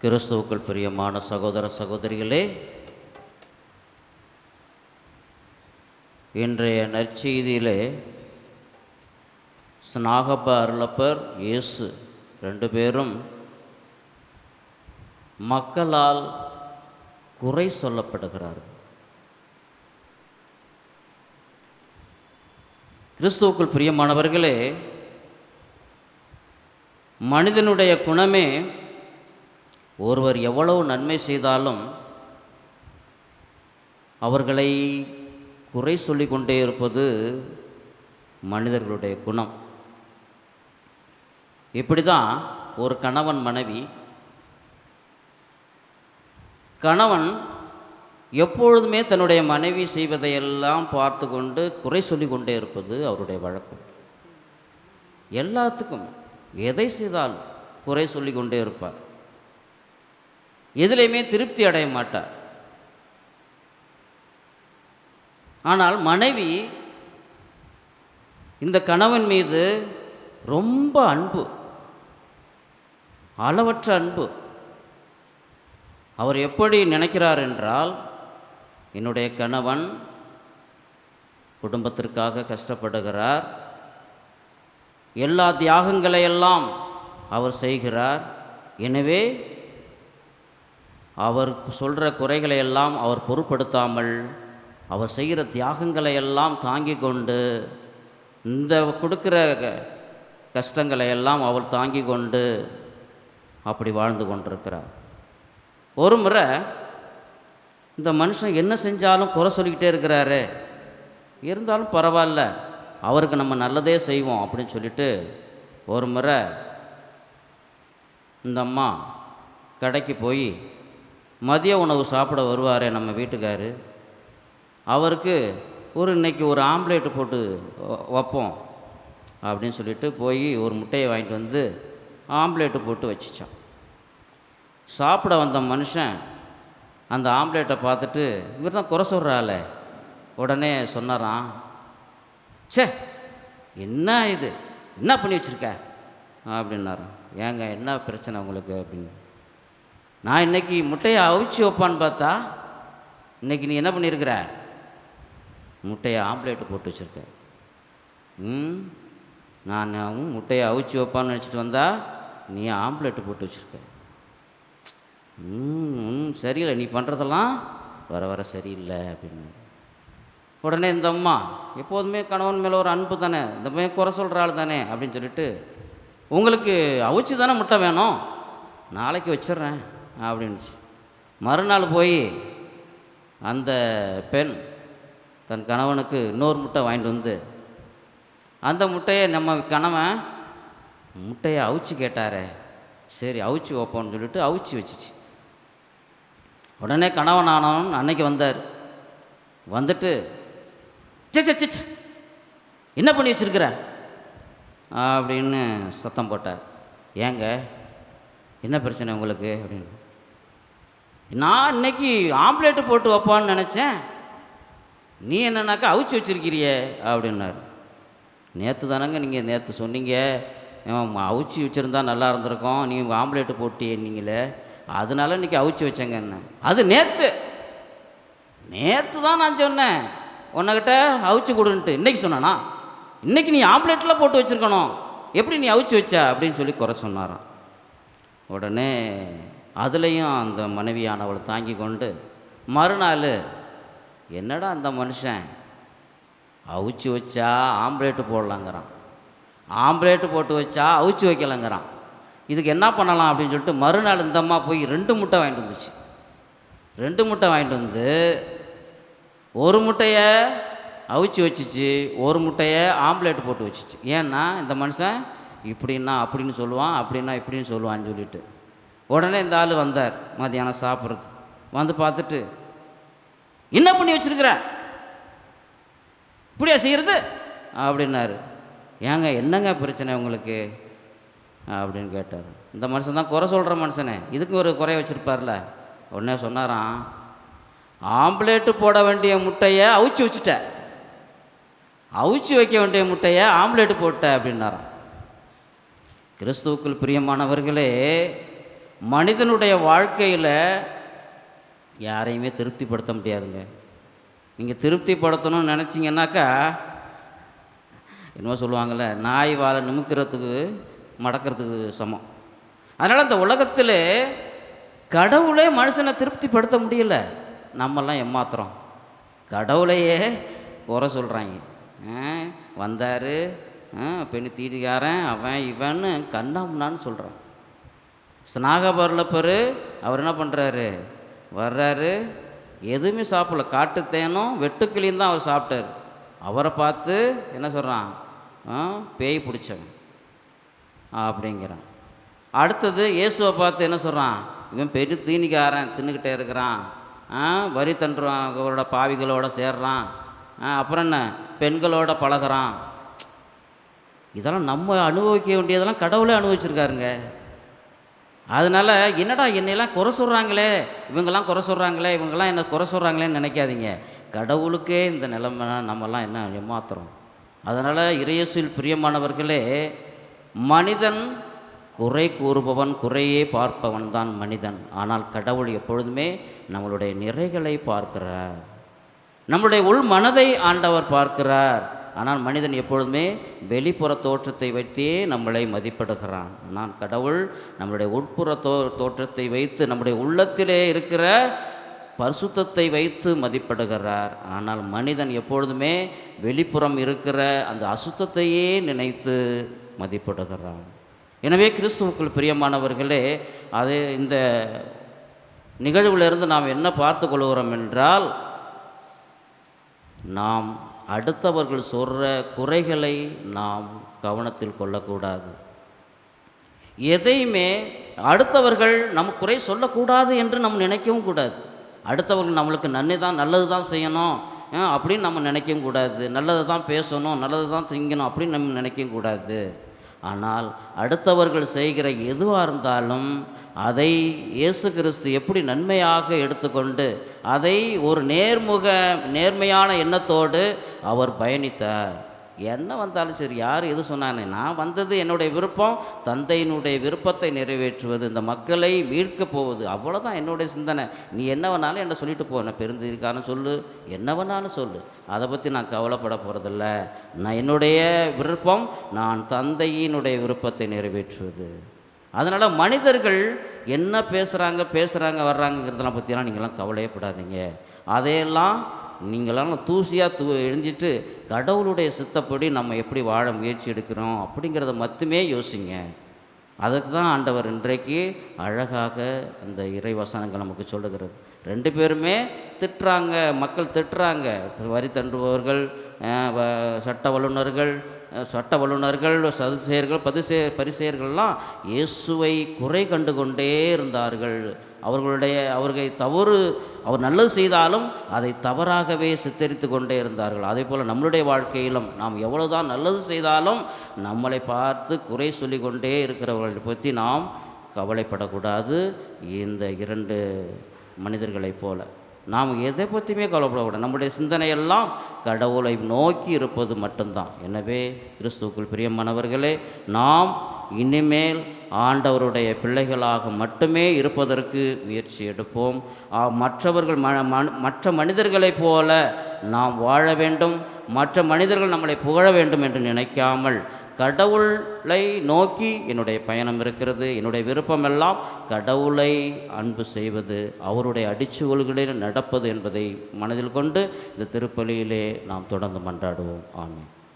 கிறிஸ்துவுக்குள் பிரியமான சகோதர சகோதரிகளே இன்றைய நற்செய்தியிலே ஸ்நாகப்ப அருளப்பர் இயேசு ரெண்டு பேரும் மக்களால் குறை சொல்லப்படுகிறார்கள் கிறிஸ்துவுக்குள் பிரியமானவர்களே மனிதனுடைய குணமே ஒருவர் எவ்வளவு நன்மை செய்தாலும் அவர்களை குறை சொல்லி கொண்டே இருப்பது மனிதர்களுடைய குணம். இப்படி தான் ஒரு கணவன் மனைவி கணவன் எப்பொழுதுமே தன்னுடைய மனைவி செய்வதையெல்லாம் பார்த்து கொண்டு குறை சொல்லி கொண்டே இருப்பது அவருடைய வழக்கம். எல்லாத்துக்கும் எதை செய்தாலும் குறை சொல்லி கொண்டே இருப்பார். எதிலையுமே திருப்தி அடைய மாட்டார். ஆனால் மனைவி இந்த கணவன் மீது ரொம்ப அன்பு அளவற்ற அன்பு. அவர் எப்படி நினைக்கிறார் என்றால் என்னுடைய கணவன் குடும்பத்திற்காக கஷ்டப்படுகிறார். எல்லா தியாகங்களை எல்லாம் அவர் செய்கிறார். எனவே அவர் சொல்கிற குறைகளை எல்லாம் அவர் பொருட்படுத்தாமல் அவர் செய்கிற தியாகங்களை எல்லாம் தாங்கி கொண்டு இந்த கொடுக்குற கஷ்டங்களை எல்லாம் அவர் தாங்கி கொண்டு அப்படி வாழ்ந்து கொண்டிருக்கிறார். ஒரு முறை இந்த மனுஷன் என்ன செஞ்சாலும் குறை சொல்லிக்கிட்டே இருக்கிறாரு இருந்தாலும் பரவாயில்ல அவருக்கு நம்ம நல்லதே செய்வோம் அப்படின்னு சொல்லிட்டு ஒரு முறை இந்த அம்மா கடைக்கு போய் மதிய உணவு சாப்பிட வருவாரே நம்ம வீட்டுக்காரு. அவருக்கு ஒரு இன்னைக்கு ஒரு ஆம்லேட்டு போட்டு வைப்போம் அப்படின்னு சொல்லிட்டு போய் ஒரு முட்டையை வாங்கிட்டு வந்து ஆம்லேட்டு போட்டு வச்சிச்சான். சாப்பிட வந்த மனுஷன் அந்த ஆம்லேட்டை பார்த்துட்டு இவர் தான் குறை சொல்கிறாளே உடனே சொன்னாராம் ச்சே என்ன இது? என்ன பண்ணி வச்சுருக்க? அப்படின்னாராம். ஏங்க என்ன பிரச்சனை உங்களுக்கு? அப்படின்னு. நான் இன்னைக்கு முட்டையை அவிச்சு வைப்பான்னு பார்த்தா இன்னைக்கு நீ என்ன பண்ணியிருக்கிற? முட்டையை ஆம்லேட்டு போட்டு வச்சுருக்க. ம்? நான் முட்டையை அவிச்சு வைப்பான்னு நினச்சிட்டு வந்தா நீ ஆம்லேட்டு போட்டு வச்சுருக்க. ம் ம், சரியில்லை. நீ பண்ணுறதெல்லாம் வர வர சரியில்லை அப்படின்னு. உடனே இந்த அம்மா எப்போதுமே கணவன் மேலே ஒரு அன்பு தானே இந்த பையன் குறை சொல்கிற ஆள் தானே அப்படின்னு சொல்லிட்டு உங்களுக்கு அவிச்சு தானே முட்டை வேணும்? நாளைக்கு வச்சிடுறேன். அப்படின்ச்சு மறுநாள் போய் அந்த பெண் தன் கணவனுக்கு இன்னொரு முட்டை வாங்கிட்டு வந்து அந்த முட்டையை நம்ம கணவன் முட்டையை அவிச்சு கேட்டாரே சரி அவிச்சு வைப்போம்னு சொல்லிட்டு அவிச்சு வச்சிச்சு. உடனே கணவன் ஆனவன் அன்னைக்கு வந்தார். வந்துட்டு சே என்ன பண்ணி வச்சிருக்கிற? அப்படின்னு சத்தம் போட்டார். ஏங்க என்ன பிரச்சனை உங்களுக்கு? அப்படின்னு. நான் இன்னைக்கு ஆம்லேட்டு போட்டு வைப்பான்னு நினச்சேன். நீ என்னன்னாக்கா அவிச்சு வச்சிருக்கிறியே? அப்படின்னாரு. நேற்று தானங்க நீங்கள் நேற்று சொன்னீங்க. அவிச்சு வச்சுருந்தா நல்லா இருந்திருக்கும். நீங்கள் ஆம்லேட்டு போட்டின்னீங்களே அதனால இன்றைக்கி அவிச்சு வச்சேங்க என்ன? அது நேற்று நேற்று தான் நான் சொன்னேன். உன்னகிட்ட அவிச்சு கொடுன்ட்டு. இன்னைக்கு சொன்னானா? இன்றைக்கி நீ ஆம்லேட்டில் போட்டு வச்சுருக்கணும். எப்படி நீ அவிச்சு வச்ச? அப்படின்னு சொல்லி குறை சொன்னாரான் உடனே அதுலேயும் அந்த மனைவியானவள் தாங்கி கொண்டு மறுநாள் என்னடா அந்த மனுஷன்? அவிச்சு வச்சா ஆம்லேட்டு போடலாங்கிறான். ஆம்லேட்டு போட்டு வச்சா அவிச்சு வைக்கலங்கிறான். இதுக்கு என்ன பண்ணலாம்? அப்படின்னு சொல்லிட்டு மறுநாள் இந்த அம்மா போய் ரெண்டு முட்டை வாங்கிட்டு வந்துச்சு. ரெண்டு முட்டை வாங்கிட்டு வந்து ஒரு முட்டையை அவிச்சு வச்சிச்சு ஒரு முட்டையை ஆம்லேட் போட்டு வச்சுச்சு. ஏன்னா இந்த மனுஷன் இப்படின்னா அப்படின்னு சொல்லுவான் அப்படின்னா இப்படின்னு சொல்லுவான்னு சொல்லிட்டு. உடனே இந்த ஆள் வந்தார். மதியானம் சாப்பிட்றது. வந்து பார்த்துட்டு என்ன பண்ணி வச்சிருக்கிற? இப்படியா செய்கிறது அப்படின்னாரு. ஏங்க என்னங்க பிரச்சனை உங்களுக்கு? அப்படின்னு கேட்டார். இந்த மனுஷன் தான் குறை சொல்கிற மனுஷனே. இதுக்கு ஒரு குறைய வச்சுருப்பார்ல. உடனே சொன்னாராம் ஆம்லேட்டு போட வேண்டிய முட்டையை அவிச்சு வச்சுட்ட. அவிச்சு வைக்க வேண்டிய முட்டையை ஆம்லேட்டு போட்ட. அப்படின்னாராம். கிறிஸ்துவுக்குள் பிரியமானவர்களே மனிதனுடைய வாழ்க்கையில் யாரையுமே திருப்திப்படுத்த முடியாதுங்க. நீங்கள் திருப்திப்படுத்தணும்னு நினச்சிங்கன்னாக்கா என்னமோ சொல்லுவாங்கள்ல நாய் வாழை நிமிக்கிறதுக்கு மடக்கிறதுக்கு சமம். அதனால் அந்த உலகத்தில் கடவுளே மனுஷனை திருப்திப்படுத்த முடியல. நம்மெல்லாம் ஏமாத்துறோம். கடவுளையே குறை சொல்கிறாங்க வந்தார். பெண்ணு தீடிக்காரன் அவன் இவன்னு கண்ணாம்னான்னு சொல்கிறான் ஸ்நாகபர்லப்பரு அவர் என்ன பண்ணுறாரு வர்றாரு. எதுவுமே சாப்பிடல. காட்டு தேனும் வெட்டுக்கிளியும் தான் அவர் சாப்பிட்டார். அவரை பார்த்து என்ன சொல்கிறான் பேய் பிடிச்சவன். அப்படிங்கிறான். அடுத்தது இயேசுவை பார்த்து என்ன சொல்கிறான் இவன் பெரிய தீனிக்காரன் தின்னுக்கிட்டே இருக்கிறான். ஆ வரி தண்டுறவங்களோட பாவிகளோட சேர்றான். அப்புறம் என்ன? பெண்களோட பழகுறான். இதெல்லாம் நம்ம அனுபவிக்க வேண்டியதெல்லாம் கடவுளே அனுபவிச்சிருக்காருங்க. அதனால் என்னடா என்னையெல்லாம் குறை சொல்கிறாங்களே இவங்கெல்லாம் குறை சொல்கிறாங்களே இவங்கெல்லாம் என்ன குறை சொல்கிறாங்களேன்னு நினைக்காதீங்க. கடவுளுக்கே இந்த நிலைமை நம்மலாம் என்ன ஏமாத்துறோம். அதனால் இறையசில் பிரியமானவர்களே மனிதன் குறை கூறுபவன் குறையே பார்ப்பவன் தான் மனிதன். ஆனால் கடவுள் எப்பொழுதுமே நம்மளுடைய நிறைகளை பார்க்கிறார். நம்முடைய உள் மனதை ஆண்டவர் பார்க்கிறார். ஆனால் மனிதன் எப்பொழுதுமே வெளிப்புற தோற்றத்தை வைத்தே நம்மளை மதிப்பிடுகிறான். ஆனால் கடவுள் நம்முடைய உட்புற தோ தோற்றத்தை வைத்து நம்முடைய உள்ளத்திலே இருக்கிற பரிசுத்தத்தை வைத்து மதிப்பிடுகிறார். ஆனால் மனிதன் எப்பொழுதுமே வெளிப்புறம் இருக்கிற அந்த அசுத்தத்தையே நினைத்து மதிப்பிடுகிறான். எனவே கிறிஸ்துவுக்குள் பிரியமானவர்களே அது இந்த நிகழ்விலிருந்து நாம் என்ன பார்த்து கொள்கிறோம் என்றால் நாம் அடுத்தவர்கள் சொல்கிற குறைகளை நாம் கவனத்தில் கொள்ளக்கூடாது. எதையுமே அடுத்தவர்கள் நம் குறை சொல்லக்கூடாது என்று நம்ம நினைக்கவும் கூடாது. அடுத்தவர்கள் நம்மளுக்கு நன்மை தான் நல்லது தான் செய்யணும் அப்படின்னு நம்ம நினைக்கவும் கூடாது. நல்லது தான் பேசணும் நல்லது தான் திங்கணும் அப்படின்னு நம்ம நினைக்கவும் கூடாது. ஆனால் அடுத்தவர்கள் செய்கிற எதுவாக இருந்தாலும் அதை இயேசு கிறிஸ்து எப்படி நன்மையாக எடுத்துக்கொண்டு அதை ஒரு நேர்முக நேர்மையான எண்ணத்தோடு அவர் பயணித்தார். என்ன வந்தாலும் சரி யார் எது சொன்னானே நான் வந்தது என்னுடைய விருப்பம் தந்தையினுடைய விருப்பத்தை நிறைவேற்றுவது இந்த மக்களை மீட்கப் போவது அவ்வளோதான் என்னுடைய சிந்தனை. நீ என்ன வேணாலும் என்ன சொல்லிட்டு போ நான் பெருந்திருக்கான்னு சொல்லு என்ன வேணாலும் சொல்லு. அதை பற்றி நான் கவலைப்பட போகிறதில்ல நான் என்னுடைய விருப்பம் நான் தந்தையினுடைய விருப்பத்தை நிறைவேற்றுவது. அதனால் மனிதர்கள் என்ன பேசுகிறாங்க பேசுகிறாங்க வர்றாங்கங்கிறதெல்லாம் பற்றியெல்லாம் நீங்கள்லாம் கவலையப்படாதீங்க. அதையெல்லாம் நீங்களாம் தூசியாக தூ எழிஞ்சிட்டு கடவுளுடைய சித்தப்படி நம்ம எப்படி வாழ முயற்சி எடுக்கிறோம் அப்படிங்கிறத மட்டுமே யோசிங்க. அதுக்கு தான் ஆண்டவர் இன்றைக்கு அழகாக அந்த இறைவசனங்கள் நமக்கு சொல்லுகிறது. ரெண்டு பேருமே திட்டுறாங்க மக்கள் திட்டுறாங்க. வரி தண்டுபவர்கள் வ- சட்ட வல்லுநர்கள் சட்ட வல்லுநர்கள் சதுசேயர்கள் பதுசே பரிசெயர்கள்லாம் இயேசுவை குறை கண்டு கொண்டே இருந்தார்கள். அவர்களுடைய அவர்களை தவறு அவர் நல்லது செய்தாலும் அதை தவறாகவே சித்தரித்து கொண்டே இருந்தார்கள். அதே போல் நம்மளுடைய வாழ்க்கையிலும் நாம் எவ்வளவுதான் நல்லது செய்தாலும் நம்மளை பார்த்து குறை சொல்லி கொண்டே இருக்கிறவர்களை பற்றி நாம் கவலைப்படக்கூடாது. இந்த இரண்டு மனிதர்களைப் போல. நாம் எதை பற்றியுமே கவலைப்படக்கூடாது. நம்முடைய சிந்தனையெல்லாம் கடவுளை நோக்கி இருப்பது மட்டும்தான். எனவே கிறிஸ்துவுக்குள் பிரியமானவர்களே நாம் இனிமேல் ஆண்டவருடைய பிள்ளைகளாக மட்டுமே இருப்பதற்கு முயற்சி எடுப்போம். மற்றவர்கள் ம ம- மற்ற மனிதர்களைப் போல நாம் வாழ வேண்டும். மற்ற மனிதர்கள் நம்மளை புகழ வேண்டும் என்று நினைக்காமல் கடவுளை நோக்கி என்னுடைய பயணம் இருக்கிறது என்னுடைய விருப்பமெல்லாம் கடவுளை அன்பு செய்வது அவருடைய அடிச்சுவல்களில் நடப்பது என்பதை மனதில் கொண்டு இந்த திருப்பலியிலே நாம் தொடர்ந்து மன்றாடுவோம். ஆமாம்